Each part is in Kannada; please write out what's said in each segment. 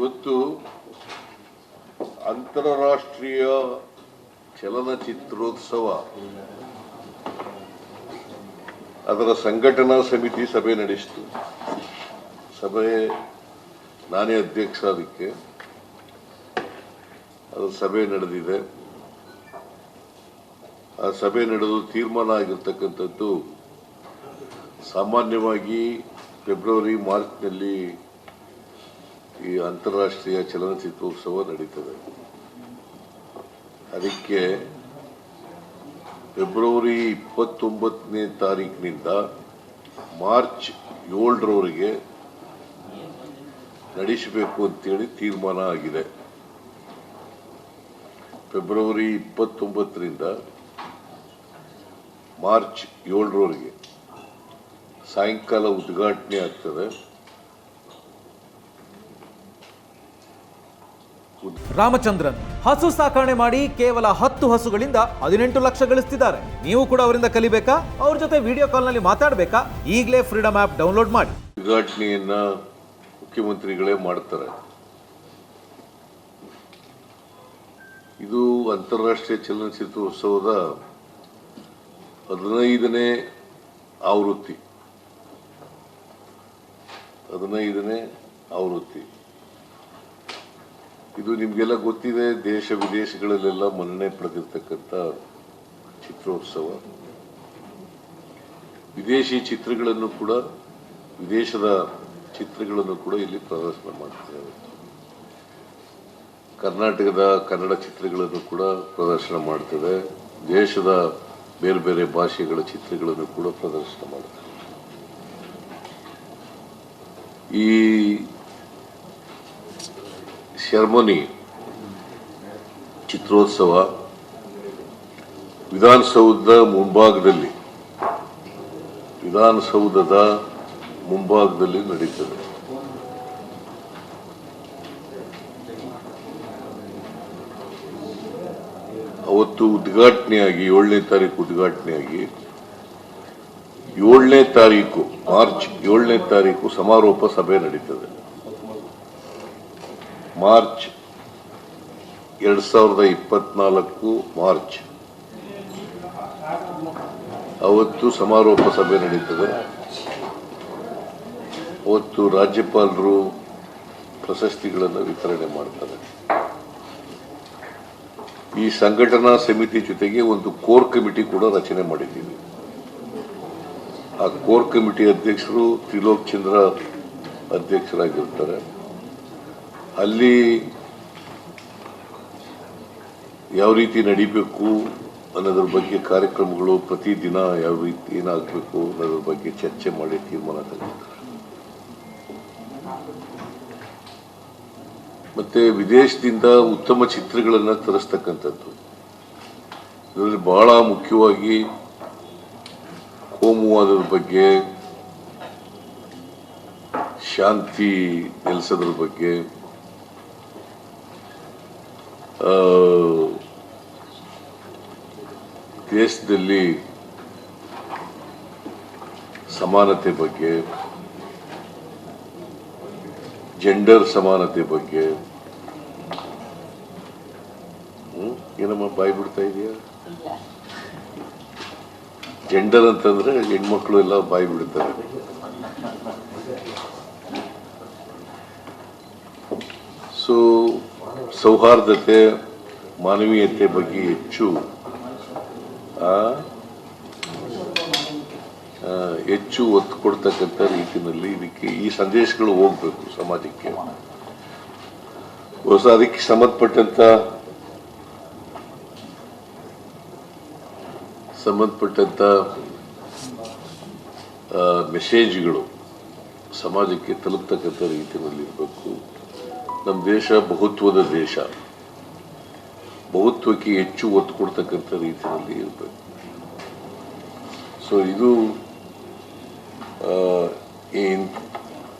ಇವತ್ತು ಅಂತಾರಾಷ್ಟ್ರೀಯ ಚಲನಚಿತ್ರೋತ್ಸವ. ಅದರ ಸಂಘಟನಾ ಸಮಿತಿ ಸಭೆ ನಡೆಸಿತು. ಸಭೆ ನಾನೇ ಅಧ್ಯಕ್ಷ ಅದಕ್ಕೆ ಅದು ಸಭೆ ನಡೆದಿದೆ. ಆ ಸಭೆ ನಡೆದು ತೀರ್ಮಾನ ಆಗಿರ್ತಕ್ಕಂಥದ್ದು ಸಾಮಾನ್ಯವಾಗಿ ಫೆಬ್ರವರಿ, ಮಾರ್ಚ್ನಲ್ಲಿ ಈ ಅಂತಾರಾಷ್ಟ್ರೀಯ ಚಲನಚಿತ್ರೋತ್ಸವ ನಡೀತದೆ. ಅದಕ್ಕೆ ಫೆಬ್ರವರಿ ಇಪ್ಪತ್ತೊಂಬತ್ತನೇ ತಾರೀಕಿನಿಂದ ಮಾರ್ಚ್ ಏಳರವರೆಗೆ ನಡೆಸಬೇಕು ಅಂತೇಳಿ ತೀರ್ಮಾನ ಆಗಿದೆ. ಫೆಬ್ರವರಿ ಇಪ್ಪತ್ತೊಂಬತ್ತರಿಂದ ಮಾರ್ಚ್ ಏಳರವರೆಗೆ ಸಾಯಂಕಾಲ ಉದ್ಘಾಟನೆ ಆಗ್ತದೆ. ರಾಮಚಂದ್ರನ್ ಹಸು ಸಾಕಣೆ ಮಾಡಿ ಕೇವಲ ಹತ್ತು ಹಸುಗಳಿಂದ ಹದಿನೆಂಟು ಲಕ್ಷ ಗಳಿಸ್ತಿದ್ದಾರೆ. ನೀವು ಕೂಡ ಅವರಿಂದ ಕಲಿಬೇಕಾ? ಅವ್ರ ಜೊತೆ ವಿಡಿಯೋ ಕಾಲ್ನಲ್ಲಿ ಮಾತಾಡಬೇಕಾ? ಈಗಲೇ ಫ್ರೀಡಮ್ ಆಪ್ ಡೌನ್ಲೋಡ್ ಮಾಡಿ. ಉದ್ಘಾಟನೆಯನ್ನ ಮುಖ್ಯಮಂತ್ರಿಗಳೇ ಮಾಡ್ತಾರೆ. ಇದು ಅಂತಾರಾಷ್ಟ್ರೀಯ ಚಲನಚಿತ್ರೋತ್ಸವದ ಹದಿನೈದನೇ ಆವೃತ್ತಿ. ಹದಿನೈದನೇ ಆವೃತ್ತಿ. ಇದು ನಿಮಗೆಲ್ಲ ಗೊತ್ತಿದೆ, ದೇಶ ವಿದೇಶಗಳಲ್ಲೆಲ್ಲ ಮನ್ನಣೆ ಪಡೆದಿರ್ತಕ್ಕಂಥ ಚಿತ್ರೋತ್ಸವ. ವಿದೇಶಿ ಚಿತ್ರಗಳನ್ನು ಕೂಡ, ವಿದೇಶದ ಚಿತ್ರಗಳನ್ನು ಕೂಡ ಇಲ್ಲಿ ಪ್ರದರ್ಶನ ಮಾಡ್ತಿದ್ದಾರೆ. ಕರ್ನಾಟಕದ ಕನ್ನಡ ಚಿತ್ರಗಳನ್ನು ಕೂಡ ಪ್ರದರ್ಶನ ಮಾಡ್ತದೆ. ದೇಶದ ಬೇರೆ ಬೇರೆ ಭಾಷೆಗಳ ಚಿತ್ರಗಳನ್ನು ಕೂಡ ಪ್ರದರ್ಶನ ಮಾಡ್ತಾರೆ ಈ ಶರ್ಮನಿ ಚಿತ್ರೋತ್ಸವ ವಿಧಾನಸೌಧದ ಮುಂಭಾಗದಲ್ಲಿ ವಿಧಾನಸೌಧದ ಮುಂಭಾಗದಲ್ಲಿ ನಡೀತದೆ. ಅವತ್ತು ಉದ್ಘಾಟನೆಯಾಗಿ, ಏಳನೇ ತಾರೀಕು ಉದ್ಘಾಟನೆಯಾಗಿ, ಏಳನೇ ತಾರೀಕು, ಮಾರ್ಚ್ ಏಳನೇ ತಾರೀಕು ಸಮಾರೋಪ ಸಭೆ ನಡೀತದೆ. ಮಾರ್ಚ್ ಎರಡ್ ಸಾವಿರದ ಇಪ್ಪತ್ನಾಲ್ಕು ಮಾರ್ಚ್. ಅವತ್ತು ಸಮಾರೋಪ ಸಭೆ ನಡೀತದೆ. ಅವತ್ತು ರಾಜ್ಯಪಾಲರು ಪ್ರಶಸ್ತಿಗಳನ್ನು ವಿತರಣೆ ಮಾಡ್ತಾರೆ. ಈ ಸಂಘಟನಾ ಸಮಿತಿ ಜೊತೆಗೆ ಒಂದು ಕೋರ್ ಕಮಿಟಿ ಕೂಡ ರಚನೆ ಮಾಡಿದ್ದೀವಿ. ಆ ಕೋರ್ ಕಮಿಟಿ ಅಧ್ಯಕ್ಷರು ತ್ರಿಲೋಕ್ ಚಂದ್ರ ಅಧ್ಯಕ್ಷರಾಗಿರ್ತಾರೆ. ಅಲ್ಲಿ ಯಾವ ರೀತಿ ನಡಿಬೇಕು ಅನ್ನೋದ್ರ ಬಗ್ಗೆ ಕಾರ್ಯಕ್ರಮಗಳು ಪ್ರತಿದಿನ ಯಾವ ರೀತಿ ಏನಾಗಬೇಕು ಅನ್ನೋದ್ರ ಬಗ್ಗೆ ಚರ್ಚೆ ಮಾಡಿ ತೀರ್ಮಾನ ತಗೊಳ್ತಾರೆ ಮತ್ತೆ ವಿದೇಶದಿಂದ ಉತ್ತಮ ಚಿತ್ರಗಳನ್ನು ತರಿಸ್ತಕ್ಕಂಥದ್ದು. ಇದರಲ್ಲಿ ಬಹಳ ಮುಖ್ಯವಾಗಿ ಕೋಮುವಾದದ ಬಗ್ಗೆ, ಶಾಂತಿ ನೆಲೆಸೋದ್ರ ಬಗ್ಗೆ ದೇಶದಲ್ಲಿ ಸಮಾನತೆ ಬಗ್ಗೆ ಜೆಂಡರ್ ಸಮಾನತೆ ಬಗ್ಗೆ? ಏನಮ್ಮ ಬಾಯಿ ಬಿಡ್ತಾ ಇದೆಯಾ ಜೆಂಡರ್ ಅಂತಂದ್ರೆ ಹೆಣ್ಮಕ್ಳು ಎಲ್ಲ ಬಾಯಿ ಬಿಡ್ತಾರೆ ಸೊ ಸೌಹಾರ್ದತೆ, ಮಾನವೀಯತೆ ಬಗ್ಗೆ ಹೆಚ್ಚು ಹೆಚ್ಚು ಒತ್ತು ಕೊಡ್ತಕ್ಕಂಥ ರೀತಿಯಲ್ಲಿ ಇದಕ್ಕೆ ಈ ಸಂದೇಶಗಳು ಹೋಗ್ಬೇಕು ಸಮಾಜಕ್ಕೆ. ಹೊಸ ಅದಕ್ಕೆ ಸಂಬಂಧಪಟ್ಟಂತ ಸಂಬಂಧಪಟ್ಟಂತ ಮೆಸೇಜ್ಗಳು ಸಮಾಜಕ್ಕೆ ತಲುಪ್ತಕ್ಕಂಥ ರೀತಿಯಲ್ಲಿ ಇರಬೇಕು. ನಮ್ಮ ದೇಶ ಬಹುತ್ವದ ದೇಶ. ಬಹುತ್ವಕ್ಕೆ ಹೆಚ್ಚು ಒತ್ತು ಕೊಡ್ತಕ್ಕಂಥ ರೀತಿಯಲ್ಲಿ ಇರಬೇಕು. ಸೊ ಇದು ಈ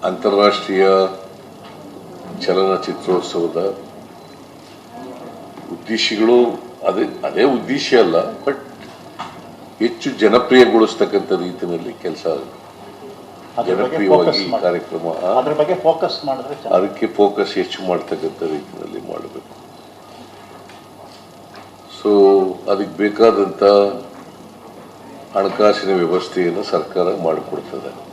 ಅಂತಾರಾಷ್ಟ್ರೀಯ ಚಲನಚಿತ್ರೋತ್ಸವದ ಉದ್ದೇಶಗಳು ಅದೇ ಅದೇ ಉದ್ದೇಶ ಅಲ್ಲ, ಬಟ್ ಹೆಚ್ಚು ಜನಪ್ರಿಯಗೊಳಿಸ್ತಕ್ಕಂಥ ರೀತಿಯಲ್ಲಿ ಕೆಲಸ ಬಗ್ಗೆ ಜನಪ್ರಿಯವಾಗಿ ಈ. ಕಾರ್ಯಕ್ರಮ ಅದ್ರ ಬಗ್ಗೆ ಫೋಕಸ್ ಮಾಡಿದ್ರೆ ಅದಕ್ಕೆ ಫೋಕಸ್ ಹೆಚ್ಚು ಮಾಡ್ತಕ್ಕಂಥ ರೀತಿಯಲ್ಲಿ ಮಾಡಬೇಕು. ಸೊ ಅದಕ್ಕೆ ಬೇಕಾದಂಥ ಹಣಕಾಸಿನ ವ್ಯವಸ್ಥೆಯನ್ನು ಸರ್ಕಾರ ಮಾಡಿಕೊಡ್ತದೆ.